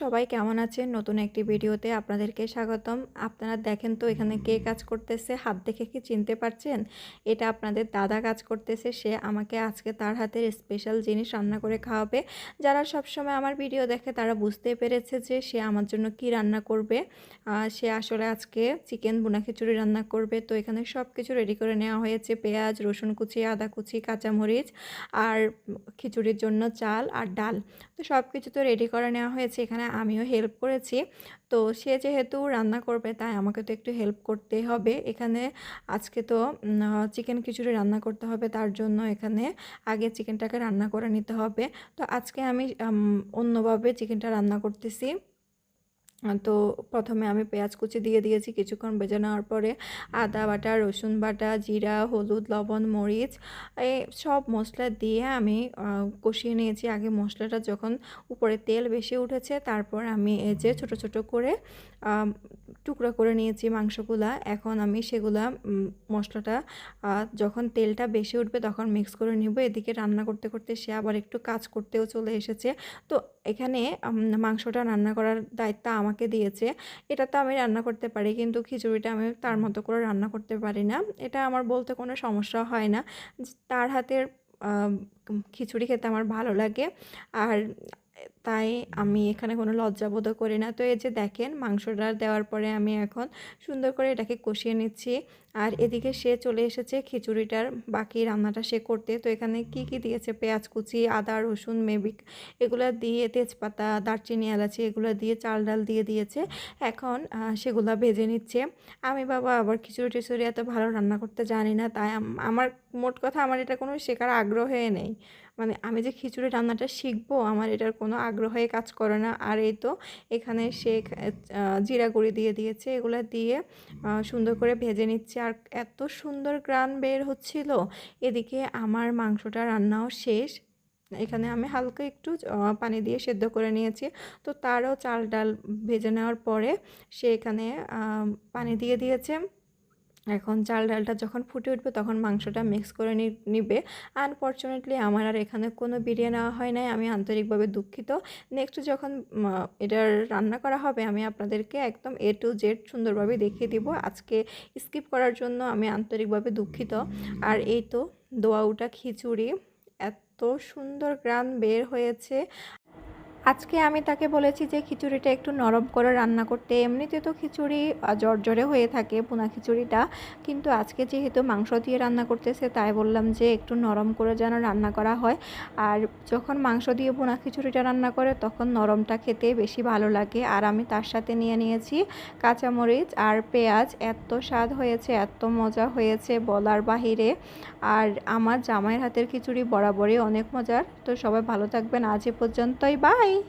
সবাই কেমন আছেন? নতুন একটি ভিডিওতে আপনাদেরকে স্বাগতম। আপনারা দেখেন তো এখানে কে কাজ করতেছে, হাত দেখে কি চিনতে পারছেন? এটা আপনাদের দাদা কাজ করতেছে, সে আমাকে আজকে তার হাতের স্পেশাল জিনিস রান্না করে খাওয়াবে। যারা সব সময় আমার ভিডিও দেখে তারা বুঝতে পেরেছে যে সে আমার জন্য কি রান্না করবে। সে আসলে আজকে চিকেন বুনা খিচুড়ি রান্না করবে। তো এখানে সব কিছু রেডি করে নেওয়া হয়েছে। পেঁয়াজ, রসুন কুচি, আদা কুচি, কাঁচামরিচ আর খিচুড়ির জন্য চাল আর ডাল। তো সব কিছু তো রেডি করে নেওয়া হয়েছে। এখানে আমিও হেল্প করেছি। তো সে যেহেতু রান্না করবে, তাই আমাকে তো একটু হেল্প করতে হবে। এখানে আজকে তো চিকেন খিচুড়ি রান্না করতে হবে, তার জন্য এখানে আগে চিকেনটাকে রান্না করে নিতে হবে। তো আজকে আমি অন্যভাবে চিকেনটা রান্না করতেছি। তো প্রথমে আমি পেঁয়াজ কুচি দিয়ে দিয়েছি, কিছুক্ষণ ভেজে নেওয়ার পরে আদা বাটা, রসুন বাটা, জিরা, হলুদ, লবণ, মরিচ এই সব মশলা দিয়ে আমি কষিয়ে নিয়েছি। আগে মশলাটা যখন উপরে তেল বেশি উঠেছে, তারপর আমি এই যে ছোট ছোট করে টুকরা করে নিয়েছি মাংসগুলা, এখন আমি সেগুলা মশলাটা যখন তেলটা বেশি উঠবে তখন মিক্স করে নিব। এদিকে রান্না করতে করতে সে আবার একটু কাজ করতেও চলে এসেছে। তো এখানে মাংসটা রান্না করার দায়িত্ব আমাকে দিয়েছে। এটা তো আমি রান্না করতে পারি কিন্তু খিচুড়িটা আমি তার মতো করে রান্না করতে পারি না। এটা আমার বলতে কোনো সমস্যা হয় না। তার হাতের খিচুড়ি খেতে আমার ভালো লাগে। আর তাই আমি এখানে কোনো লজ্জাবোধও করি না। তো এই যে দেখেন মাংসটা দেওয়ার পরে আমি এখন সুন্দর করে এটাকে কষিয়ে নিচ্ছি। আর এদিকে সে চলে এসেছে খিচুড়িটার, বাকি রান্নাটা সে করতে। তো এখানে কি কি দিয়েছে? পেঁয়াজ কুচি, আদা, রসুন মেবিক এগুলো দিয়ে তেজপাতা, দারচিনি, এলাচি এগুলো দিয়ে চাল ডাল দিয়ে দিয়েছে। এখন সেগুলো ভেজে নিচ্ছে। আমি বাবা আবার খিচুড়ি টিচুড়ি এত ভালো রান্না করতে জানি না। তাই আম- আমার মোট কথা আমার এটা কোনো শেখার আগ্রহে নেই। মানে আমি যে খিচুড়ি রান্নাটা শিখব, আমার এটার কোনো আগ্রহে কাজ করে না। আর এই তো এখানে সে জিরা গুঁড়ি দিয়ে দিয়েছে। এগুলো দিয়ে সুন্দর করে ভেজে নিচ্ছে। আর এত সুন্দর গ্রান বের হচ্ছিল। এদিকে আমার মাংসটা রান্নাও শেষ। এখানে আমি হালকা একটু পানি দিয়ে সেদ্ধ করে নিয়েছি। তো তারও চাল ডাল ভেজে নেওয়ার পরে সে এখানে পানি দিয়ে দিয়েছে। এখন চাল ডালটা যখন ফুটে উঠবে তখন মাংসটা মিক্স করে নিবে। আনফর্চুনেটলি আমার আর এখানে কোনো বিরিয়ানি নেওয়া হয় নাই, আমি আন্তরিকভাবে দুঃখিত। নেক্সট যখন এটার রান্না করা হবে, আমি আপনাদেরকে একদম এ টু জেড সুন্দরভাবে দেখিয়ে দিব। আজকে স্কিপ করার জন্য আমি আন্তরিকভাবে দুঃখিত। আর এই তো দোয়াউটা খিচুড়ি, এত সুন্দর গ্রান বের হয়েছে। আজকে আমি তাকে বলেছি যে খিচুড়িটা একটু নরম করে রান্না করতে। এমনিতে তো খিচুড়ি জর্জরে হয়ে থাকে পোনা খিচুড়িটা। কিন্তু আজকে যেহেতু মাংস দিয়ে রান্না করতেছে, তাই বললাম যে একটু নরম করে যেন রান্না করা হয়। আর যখন মাংস দিয়ে ভুনা খিচুড়িটা রান্না করে, তখন নরমটা খেতে বেশি ভালো লাগে। আর আমি তার সাথে নিয়ে নিয়েছি কাঁচামরিচ আর পেঁয়াজ। এত স্বাদ হয়েছে, এত মজা হয়েছে বলার বাহিরে। আর আমার জামাইয়ের হাতের খিচুড়ি বরাবরই অনেক মজার। তো সবাই ভালো থাকবেন। আজ এ পর্যন্তই। বাই!